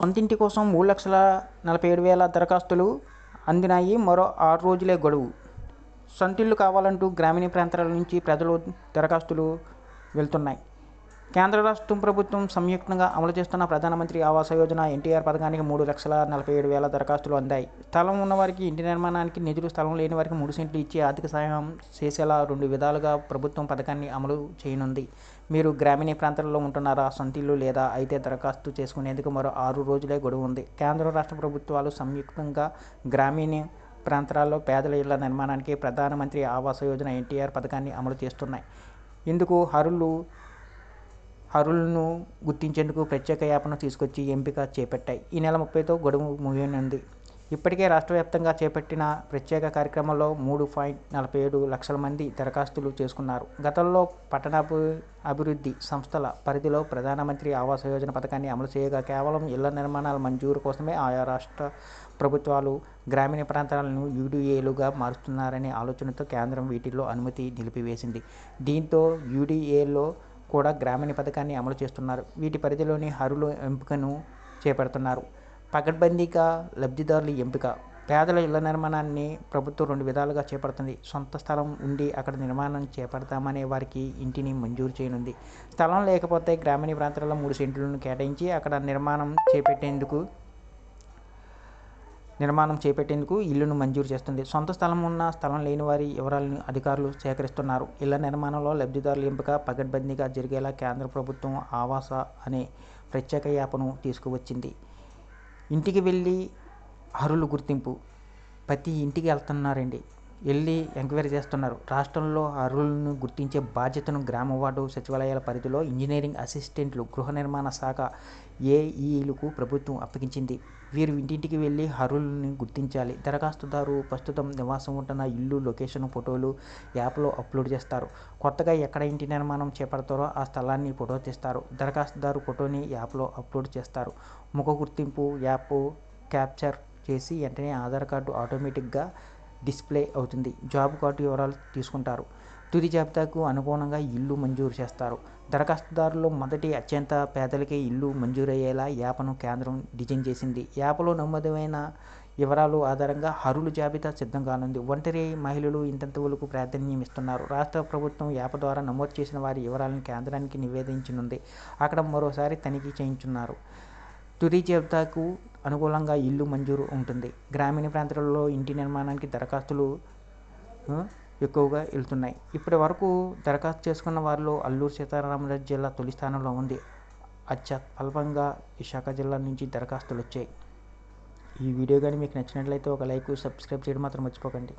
సొంతింటి కోసం మూడు లక్షల నలభై ఏడు వేల దరఖాస్తులు అందినాయి. మరో ఆరు రోజులే గడువు. సొంతిల్లు కావాలంటూ గ్రామీణ ప్రాంతాల నుంచి ప్రజలు దరఖాస్తులు వెళ్తున్నాయి. కేంద్ర రాష్ట్రం ప్రభుత్వం సంయుక్తంగా అమలు చేస్తున్న ప్రధానమంత్రి ఆవాస యోజన ఎన్టీఆర్ పథకానికి మూడు లక్షల నలభై ఏడు వేల దరఖాస్తులు అందాయి. స్థలం ఉన్నవారికి ఇంటి నిర్మాణానికి నిధులు స్థలం లేని వారికి మూడు సెంట్లు ఇచ్చి ఆర్థిక సహాయం చేసేలా రెండు విధాలుగా ప్రభుత్వం పథకాన్ని అమలు చేయనుంది. మీరు గ్రామీణ ప్రాంతాల్లో ఉంటున్నారా? సొంతిల్లు లేదా అయితే దరఖాస్తు చేసుకునేందుకు మరో ఆరు రోజులే గడువు ఉంది. కేంద్ర రాష్ట్ర ప్రభుత్వాలు సంయుక్తంగా గ్రామీణ ప్రాంతాల్లో పేదల ఇళ్ళ నిర్మాణానికి ప్రధానమంత్రి ఆవాస యోజన ఎన్టీఆర్ పథకాన్ని అమలు చేస్తున్నాయి. ఇందుకు హరులు అర్హులను గుర్తించేందుకు ప్రత్యేక యాప్ను తీసుకొచ్చి ఎంపిక చేపట్టాయి. ఈ నెల ముప్పైతో గడువు ముగియనుంది. ఇప్పటికే రాష్ట్ర వ్యాప్తంగా చేపట్టిన ప్రత్యేక కార్యక్రమంలో మూడు పాయింట్ నలభై ఏడు లక్షల మంది దరఖాస్తులు చేసుకున్నారు. గతంలో పట్టణాభి అభివృద్ధి సంస్థల పరిధిలో ప్రధానమంత్రి ఆవాస యోజన పథకాన్ని అమలు చేయగా కేవలం ఇళ్ళ నిర్మాణాల మంజూరు కోసమే ఆయా రాష్ట్ర ప్రభుత్వాలు గ్రామీణ ప్రాంతాలను యూడీఏలుగా మారుస్తున్నారనే ఆలోచనతో కేంద్రం వీటిల్లో అనుమతి నిలిపివేసింది. దీంతో యూడీఏలో కూడా గ్రామీణ పథకాన్ని అమలు చేస్తున్నారు. వీటి పరిధిలోని అర్హుల ఎంపికను చేపడుతున్నారు. పకడ్బందీగా లబ్ధిదారుల ఎంపిక. పేదల ఇళ్ళ నిర్మాణాన్ని ప్రభుత్వం రెండు విధాలుగా చేపడుతుంది. సొంత స్థలం ఉండి అక్కడ నిర్మాణం చేపడతామనే వారికి ఇంటిని మంజూరు చేయనుంది. స్థలం లేకపోతే గ్రామీణ ప్రాంతాల్లో మూడు సెంట్లను కేటాయించి అక్కడ నిర్మాణం చేపట్టేందుకు నిర్మాణం చేపట్టేందుకు ఇళ్ళను మంజూరు చేస్తుంది. సొంత స్థలం ఉన్న స్థలం లేని వారి వివరాలను అధికారులు సేకరిస్తున్నారు. ఇళ్ళ నిర్మాణంలో లబ్ధిదారుల ఎంపిక పకడ్బందీగా జరిగేలా కేంద్ర ప్రభుత్వం ఆవాస అనే ప్రత్యేక యాప్ను తీసుకువచ్చింది. ఇంటికి వెళ్ళి అర్హులు గుర్తింపు. ప్రతి ఇంటికి వెళ్తున్నారండి. వెళ్ళి ఎంక్వైరీ చేస్తున్నారు. రాష్ట్రంలో అర్హులను గుర్తించే బాధ్యతను గ్రామ వార్డు సచివాలయాల పరిధిలో ఇంజనీరింగ్ అసిస్టెంట్లు గృహ నిర్మాణ శాఖ ఏఈలకు ప్రభుత్వం అప్పగించింది. వీరు ఇంటింటికి వెళ్ళి అర్హులను గుర్తించాలి. దరఖాస్తుదారు ప్రస్తుతం నివాసం ఉంటున్న ఇల్లు లొకేషన్ ఫోటోలు యాప్లో అప్లోడ్ చేస్తారు. కొత్తగా ఎక్కడ ఇంటి నిర్మాణం చేపడతారో ఆ స్థలాన్ని ఫోటో తీస్తారు. దరఖాస్తుదారు ఫోటోని యాప్లో అప్లోడ్ చేస్తారు. ముఖ గుర్తింపు యాప్ క్యాప్చర్ చేసి వెంటనే ఆధార్ కార్డు ఆటోమేటిక్గా డిస్ప్లే అవుతుంది. జాబ్ కార్డు వివరాలు తీసుకుంటారు. తుది జాబితాకు అనుగుణంగా ఇల్లు మంజూరు చేస్తారు. దరఖాస్తుదారులు మొదటి అత్యంత పేదలకే ఇల్లు మంజూరయ్యేలా యాప్ను కేంద్రం డిజైన్ చేసింది. యాప్లో నమోదైన వివరాలు ఆధారంగా అర్హుల జాబితా సిద్ధం కానుంది. ఒంటరి మహిళలు ఇంతంతవరకు ప్రాధాన్యం ఇస్తున్నారు. రాష్ట్ర ప్రభుత్వం యాప్ ద్వారా నమోదు చేసిన వారి వివరాలను కేంద్రానికి నివేదించనుంది. అక్కడ మరోసారి తనిఖీ చేయించున్నారు. తుది జాబితాకు అనుకూలంగా ఇల్లు మంజూరు ఉంటుంది. గ్రామీణ ప్రాంతాలలో ఇంటి నిర్మాణానికి దరఖాస్తులు ఎక్కువగా వెళ్తున్నాయి. ఇప్పటి వరకు దరఖాస్తు చేసుకున్న వారిలో అల్లూరు సీతారామరాజు జిల్లా తొలి స్థానంలో ఉంది. అత్యల్పంగా విశాఖ జిల్లా నుంచి దరఖాస్తులు వచ్చాయి. ఈ వీడియో కానీ మీకు నచ్చినట్లయితే ఒక లైక్ సబ్స్క్రైబ్ చేయడం మాత్రం మర్చిపోకండి.